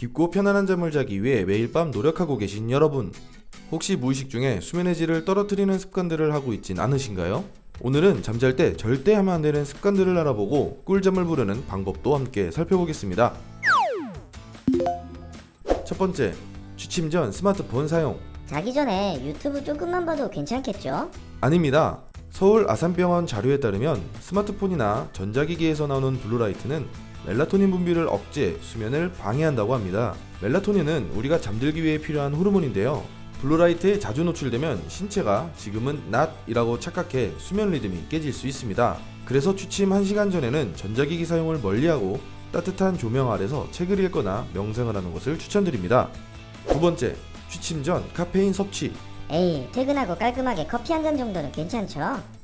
깊고 편안한 잠을 자기 위해 매일 밤 노력하고 계신 여러분. 혹시 무의식 중에 수면의 질을 떨어뜨리는 습관들을 하고 있진 않으신가요? 오늘은 잠잘 때 절대 하면 안 되는 습관들을 알아보고 꿀잠을 부르는 방법도 함께 살펴보겠습니다. 첫 번째, 취침 전 스마트폰 사용. 자기 전에 유튜브 조금만 봐도 괜찮겠죠? 아닙니다. 서울 아산병원 자료에 따르면 스마트폰이나 전자기기에서 나오는 블루라이트는 멜라토닌 분비를 억제, 수면을 방해한다고 합니다. 멜라토닌은 우리가 잠들기 위해 필요한 호르몬인데요. 블루라이트에 자주 노출되면 신체가 지금은 낮이라고 착각해 수면 리듬이 깨질 수 있습니다. 그래서 취침 1시간 전에는 전자기기 사용을 멀리하고 따뜻한 조명 아래서 책을 읽거나 명상을 하는 것을 추천드립니다. 두 번째, 취침 전 카페인 섭취. 에이, 퇴근하고 깔끔하게 커피 한 잔 정도는 괜찮죠?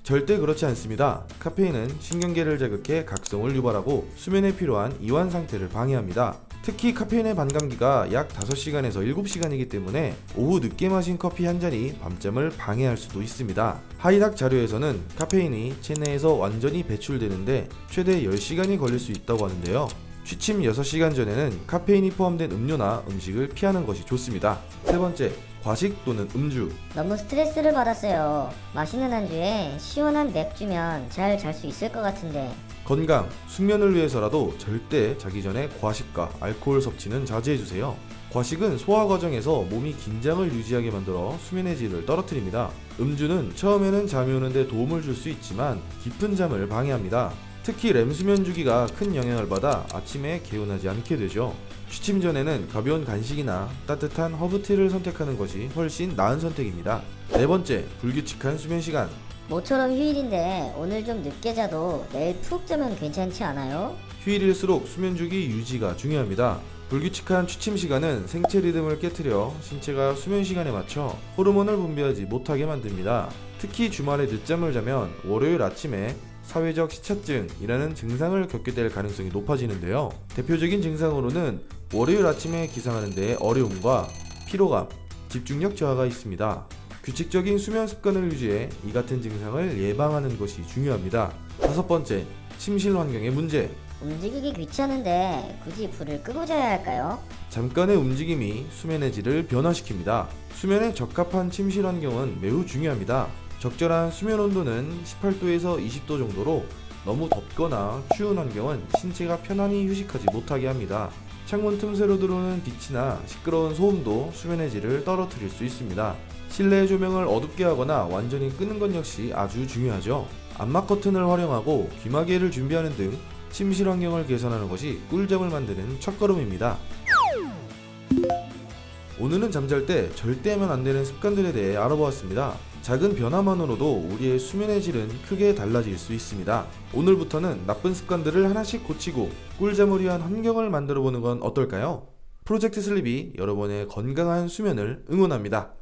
절대 그렇지 않습니다. 카페인은 신경계를 자극해 각성을 유발하고 수면에 필요한 이완 상태를 방해합니다. 특히 카페인의 반감기가 약 5시간에서 7시간이기 때문에 오후 늦게 마신 커피 한 잔이 밤잠을 방해할 수도 있습니다. 하이닥 자료에서는 카페인이 체내에서 완전히 배출되는데 최대 10시간이 걸릴 수 있다고 하는데요. 취침 6시간 전에는 카페인이 포함된 음료나 음식을 피하는 것이 좋습니다. 세 번째, 과식 또는 음주. 너무 스트레스를 받았어요. 맛있는 안주에 시원한 맥주면 잘 잘 수 있을 것 같은데. 건강, 숙면을 위해서라도 절대 자기 전에 과식과 알코올 섭취는 자제해주세요. 과식은 소화 과정에서 몸이 긴장을 유지하게 만들어 수면의 질을 떨어뜨립니다. 음주는 처음에는 잠이 오는데 도움을 줄 수 있지만 깊은 잠을 방해합니다. 특히 렘 수면 주기가 큰 영향을 받아 아침에 개운하지 않게 되죠. 취침 전에는 가벼운 간식이나 따뜻한 허브티를 선택하는 것이 훨씬 나은 선택입니다. 네 번째, 불규칙한 수면 시간. 모처럼 휴일인데 오늘 좀 늦게 자도 내일 푹 자면 괜찮지 않아요? 휴일일수록 수면 주기 유지가 중요합니다. 불규칙한 취침 시간은 생체 리듬을 깨뜨려 신체가 수면 시간에 맞춰 호르몬을 분비하지 못하게 만듭니다. 특히 주말에 늦잠을 자면 월요일 아침에 사회적 시차증이라는 증상을 겪게 될 가능성이 높아지는데요. 대표적인 증상으로는 월요일 아침에 기상하는 데 어려움과 피로감, 집중력 저하가 있습니다. 규칙적인 수면 습관을 유지해 이 같은 증상을 예방하는 것이 중요합니다. 다섯 번째, 침실 환경의 문제. 움직이기 귀찮은데 굳이 불을 끄고 자야 할까요? 잠깐의 움직임이 수면의 질을 변화시킵니다. 수면에 적합한 침실 환경은 매우 중요합니다. 적절한 수면 온도는 18도에서 20도 정도로 너무 덥거나 추운 환경은 신체가 편안히 휴식하지 못하게 합니다. 창문 틈새로 들어오는 빛이나 시끄러운 소음도 수면의 질을 떨어뜨릴 수 있습니다. 실내 조명을 어둡게 하거나 완전히 끄는 것 역시 아주 중요하죠. 암막 커튼을 활용하고 귀마개를 준비하는 등 침실 환경을 개선하는 것이 꿀잠을 만드는 첫걸음입니다. 오늘은 잠잘 때 절대 하면 안 되는 습관들에 대해 알아보았습니다. 작은 변화만으로도 우리의 수면의 질은 크게 달라질 수 있습니다. 오늘부터는 나쁜 습관들을 하나씩 고치고 꿀잠을 위한 환경을 만들어 보는 건 어떨까요? 프로젝트 슬립이 여러분의 건강한 수면을 응원합니다.